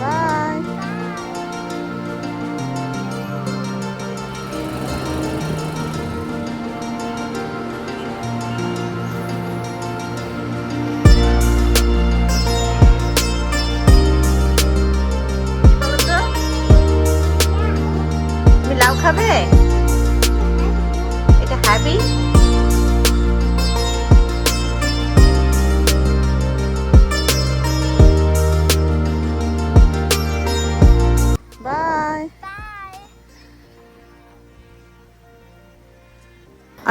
By লাউ খাবে? এটা হ্যাপি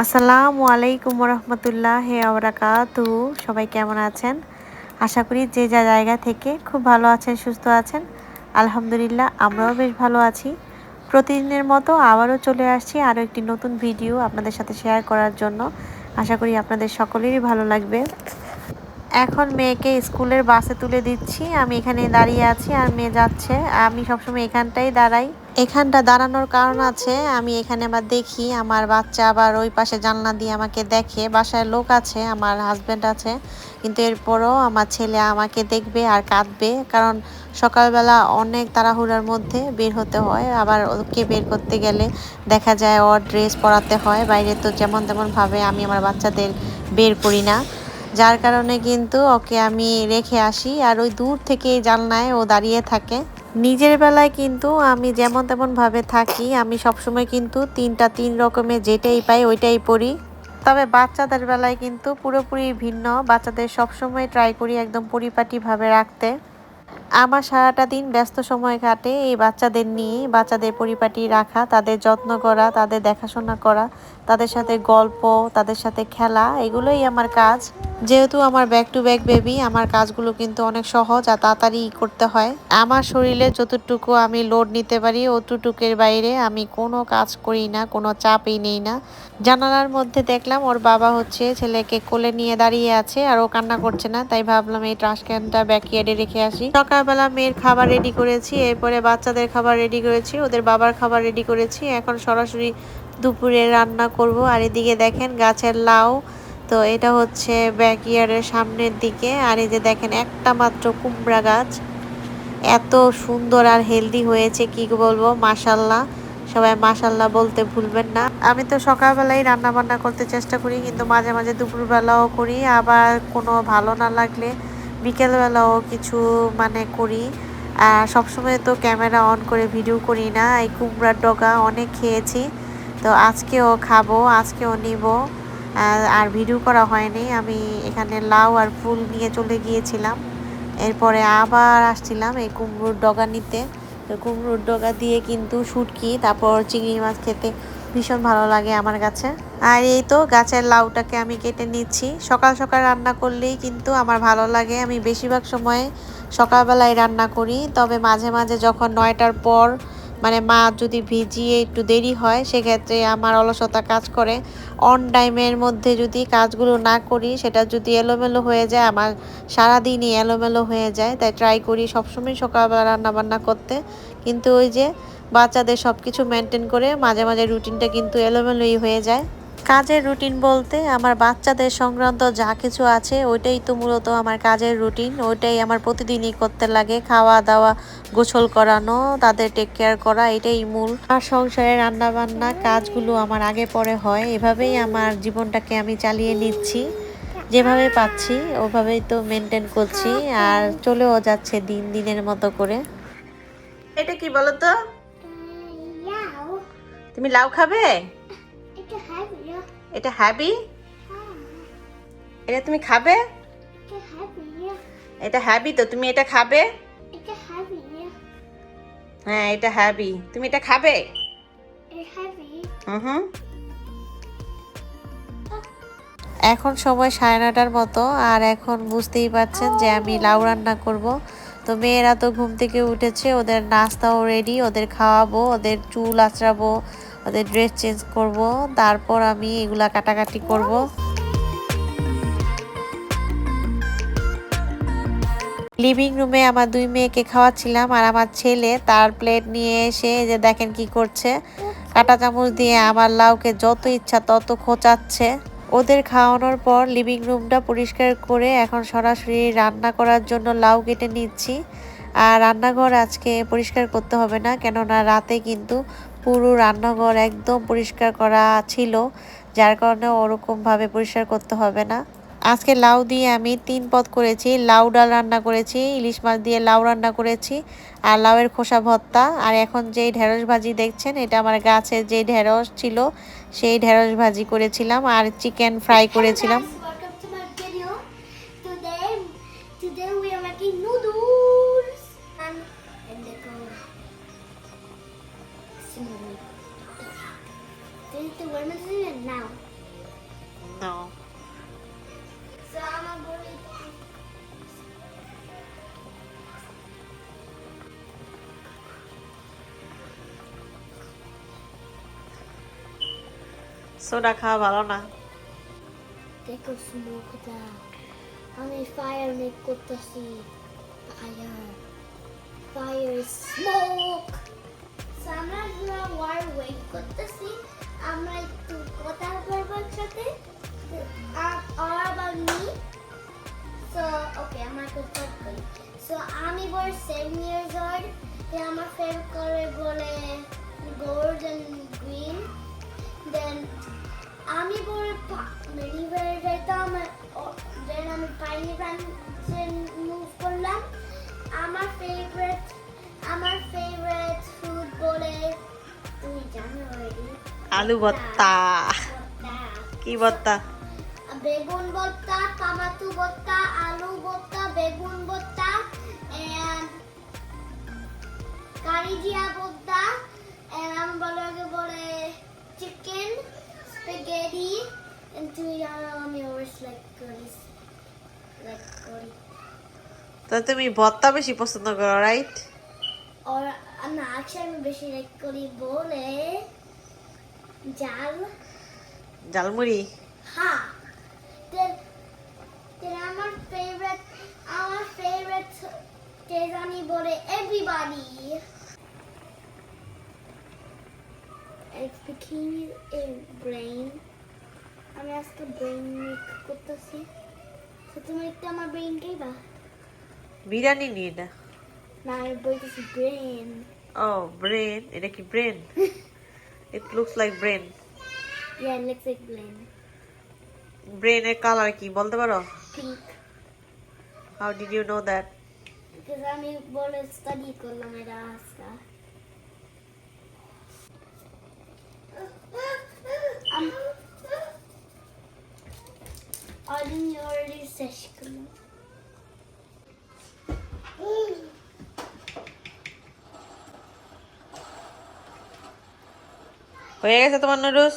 আসসালামু আলাইকুম রহমতুল্লাহ হে আবরাকাতু সবাই কেমন আছেন? আশা করি যে যা জায়গা থেকে খুব ভালো আছেন, সুস্থ আছেন, আলহামদুলিল্লাহ আমরাও বেশ ভালো আছি। প্রতিদিনের মতো আবারও চলে আসছি আরও একটি নতুন ভিডিও আপনাদের সাথে শেয়ার করার জন্য। আশা করি আপনাদের সকলেরই ভালো লাগবে। এখন মেয়েকে স্কুলের বাসে তুলে দিচ্ছি। আমি এখানে দাঁড়িয়ে আছি আর মেয়ে যাচ্ছে। আমি সবসময় এখানটাই দাঁড়াই। এখানটা দাঁড়ানোর কারণ আছে। আমি এখানে আবার দেখি, আমার বাচ্চা আবার ওই পাশে জানলা দিয়ে আমাকে দেখে। বাসায় লোক আছে, আমার হাজব্যান্ড আছে। কিন্তু এরপরও আমার ছেলে আমাকে দেখবে আর কাঁদবে। কারণ সকালবেলা অনেক তাড়াহুড়ার মধ্যে বের হতে হয়। আবার ওকে বের করতে গেলে দেখা যায় ওর ড্রেস পরাতে হয়। বাইরে তো যেমন তেমনভাবে আমি আমার বাচ্চাদের বের করি না। যার কারণে কিন্তু ওকে আমি রেখে আসি। আর ওই দূর থেকে জানলায় ও দাঁড়িয়ে থাকে। নিজের বেলায় কিন্তু আমি যেমন তেমন ভাবে থাকি, আমি সবসময় কিন্তু তিনটা তিন রকমের যেটাই পাই ওইটাই পরি তবে বাচ্চাদের বেলায় কিন্তু পুরোপুরি ভিন্ন, বাচ্চাদের সবসময় ট্রাই করি একদম পরিপাটিভাবে রাখতে। আমার সারাটা দিন ব্যস্ত সময় কাটে এই বাচ্চাদের নিয়ে, বাচ্চাদের পরিপাটি রাখা, তাদের যত্ন করা, তাদের দেখাশোনা করা, তাদের সাথে গল্প, তাদের সাথে খেলা, এগুলোই আমার কাজ। যেহেতু আমার ব্যাক টু ব্যাক বেবি আমার কাজগুলো কিন্তু অনেক সহজ আর তাড়াতাড়ি করতে হয়। আমার শরীরে যতটুকু আমি লোড নিতে পারি, অতটুকুর বাইরে আমি কোনো কাজ করি না, কোনো চাপই নেই না। জানালার মধ্যে দেখলাম ওর বাবা হচ্ছে ছেলেকে কোলে নিয়ে দাঁড়িয়ে আছে আর ও কান্না করছে না, তাই ভাবলাম এই ট্রাশ ক্যানটা ব্যাকইয়ার্ডে রেখে আসি। সকালবেলা মেয়ের খাবার রেডি করেছি, এরপরে বাচ্চাদের খাবার রেডি করেছি, ওদের বাবার খাবার রেডি করেছি। এখন সরাসরি দুপুরে রান্না করব আর এদিকে দেখেন গাছের লাউ তো এটা হচ্ছে ব্যাকইয়ার্ডের সামনের দিকে। আর এই যে দেখেন, একটা মাত্র কুমড়া গাছ। এত সুন্দর আর হেলদি হয়েছে, কি বলব মাসাল্লাহ সবাই মাসাল্লাহ বলতে ভুলবেন না। আমি তো সকালবেলায় রান্না বান্না করতে চেষ্টা করি, কিন্তু মাঝে মাঝে দুপুরবেলাও করি। আবার কোনো ভালো না লাগলে বিকেলবেলাও কিছু মানে করি। আর সবসময় তো ক্যামেরা অন করে ভিডিও করি না। এই কুমড়ার ডগা অনেক খেয়েছি। তো আজকেও খাব, আজকেও নিব। আর ভিডিও করা হয়নি। আমি এখানে লাউ আর ফুল নিয়ে চলে গিয়েছিলাম। এরপরে আবার আসছিলাম এই কুমড়োর ডগা নিতে। কুমড়োর ডগা দিয়ে কিন্তু শুটকি, তারপর চিংড়ি মাছ খেতে ভীষণ ভালো লাগে আমার কাছে। আর এই তো গাছের লাউটাকে আমি কেটে নিচ্ছি। সকাল সকাল রান্না করলেই কিন্তু আমার ভালো লাগে। আমি বেশিরভাগ সময়ে সকালবেলায় রান্না করি। তবে মাঝে মাঝে যখন নয়টার পর মানে মা যদি ভিজিয়ে একটু দেরি হয়, সেক্ষেত্রে আমার অলসতা কাজ করে। অন টাইমের মধ্যে যদি কাজগুলো না করি, সেটা যদি এলোমেলো হয়ে যায়, আমার সারাদিনই এলোমেলো হয়ে যায়, তাই ট্রাই করি সবসময় সকালবেলা রান্নাবান্না করতে। কিন্তু ওই যে বাচ্চাদের সব কিছু মেনটেন করে, মাঝে মাঝে রুটিনটা কিন্তু এলোমেলোই হয়ে যায়। কাজের রুটিন বলতে আমার বাচ্চাদের সংক্রান্ত যা কিছু আছে ওইটাই তো মূলত আমার কাজের রুটিন। ওইটাই আমার প্রতিদিনই করতে লাগে। খাওয়া দাওয়া গোসল করানো তাদের টেক কেয়ার করা এটাই মূল। আর সংসারে রান্না বান্না কাজগুলো আমার আগে পরে হয়। এভাবেই আমার জীবনটাকে আমি চালিয়ে নিচ্ছি। যেভাবে পাচ্ছি ওভাবেই তো মেনটেন করছি। আর চলেও যাচ্ছে দিন দিনের মতো করে। এটা কি বলো তো তুমি লাউ খাবে? এটা হ্যাবি এটা তুমি খাবে? এটা হ্যাবি তো তুমি এটা খাবে? হ্যাঁ এটা হ্যাবি তুমি এটা খাবে? হুম এখন সময় সাড়ে নটার মতো আর এখন বুঝতেই পারছেন যে আমি লাউ রান্না করব। তো মেয়েরা তো ঘুম থেকে উঠেছে ওদের নাস্তাও রেডি ওদের খাওয়াবো ওদের চুল আঁচড়াবো ওদের ড্রেস চেঞ্জ করব, তারপর আমি এগুলা কাটাকাটি করব। লিভিং রুমে আমার দুই মেয়েকে খাওয়াচ্ছিলাম আর আমার ছেলে তার প্লেট নিয়ে এসে যে দেখেন কি করছে। কাঁটা চামচ দিয়ে আমার লাউকে যত ইচ্ছা তত খোঁচাচ্ছে। ওদের খাওয়ানোর পর লিভিং রুমটা পরিষ্কার করে এখন সরাসরি রান্না করার জন্য লাউ কেটে নিচ্ছি। আর রান্নাঘর আজকে পরিষ্কার করতে হবে না, কেননা রাতে কিন্তু পুরো রান্নাঘর একদম পরিষ্কার করা ছিল, যার কারণে ওরকমভাবে পরিষ্কার করতে হবে না। আজকে লাউ দিয়ে আমি তিন পদ করেছি, লাউ ডাল রান্না করেছি, ইলিশ মাছ দিয়ে লাউ রান্না করেছি, আর লাউয়ের খোসা ভর্তা। আর এখন যেই ঢেঁড়স ভাজি দেখছেন, এটা আমার গাছের যে ঢেঁড়স ছিল, সেই ঢেঁড়স ভাজি করেছিলাম, আর চিকেন ফ্রাই করেছিলাম। সোডা খাওয়া ভালো না দেখো স্মোকটা আমি ফায়ার মেক করতেছি ফায়ার ফায়ার স্মোক আমরা ওয়ার ওয়েট করতেছি আমরা একটু কথা বলব একসাথে আর আবার মি সো ওকে আমার একটু স্টার্ট করি সো আমি বল সেভেন ইয়ার্স ওল্ড আমার ফেভারিট করে বলে আলু ভর্তা। কি ভর্তা? বেগুন ভর্তা টমাটো ভর্তা আলু ভর্তা বেগুন ভর্তা কারি জিয়া ভর্তা আমি বলে বলে চিকেন স্পেগেটি and জানো আমি always like curries like curry তো তুমি ভর্তা বেশি পছন্দ করো রাইট or না actually আমি বেশি like করি বলে জাল ঝালমুড়ি হ্যাঁ then then favorite আমার favorite তেজ আমি everybody It's bikini in brain আমি আজকে ব্রেইন মেক করতেছি তো তুমি একটু আমার ব্রেইন খাইবা বিরিয়ানি নিয়ে না না আমি বলতেছি ব্রেন ও ব্রেন এটা কি brain it looks like brain Yeah, it looks like brain. ব্রেনের কালার কি? বলতে পারো? Pink. How did you know that Because আমি বলে স্টাডি করলাম এটা আজকে। আমি অলরেডি অলরেডি শেষ হয়ে গেছে তোমার নুডলস.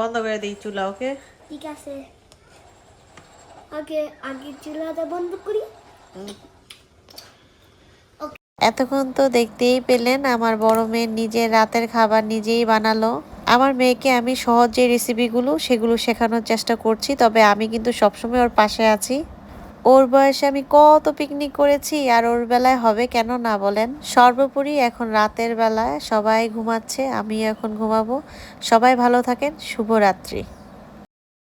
বন্ধ করে দিই চুলা, ওকে? ঠিক আছে আগে আগে চুলাটা বন্ধ করি এতক্ষণ তো দেখতেই পেলেন আমার বড় মেয়ে নিজের রাতের খাবার নিজেই বানালো। আমার মেয়েকে আমি সহজ যে রেসিপিগুলো সেগুলো শেখানোর চেষ্টা করছি, তবে আমি কিন্তু সবসময় ওর পাশে আছি। ওর বয়সে আমি কত পিকনিক করেছি আর ওর বেলায় হবে কেন না বলেন? সর্বোপরি এখন রাতের বেলায় সবাই ঘুমাচ্ছে আমি এখন ঘুমাবো। সবাই ভালো থাকেন, শুভরাত্রি।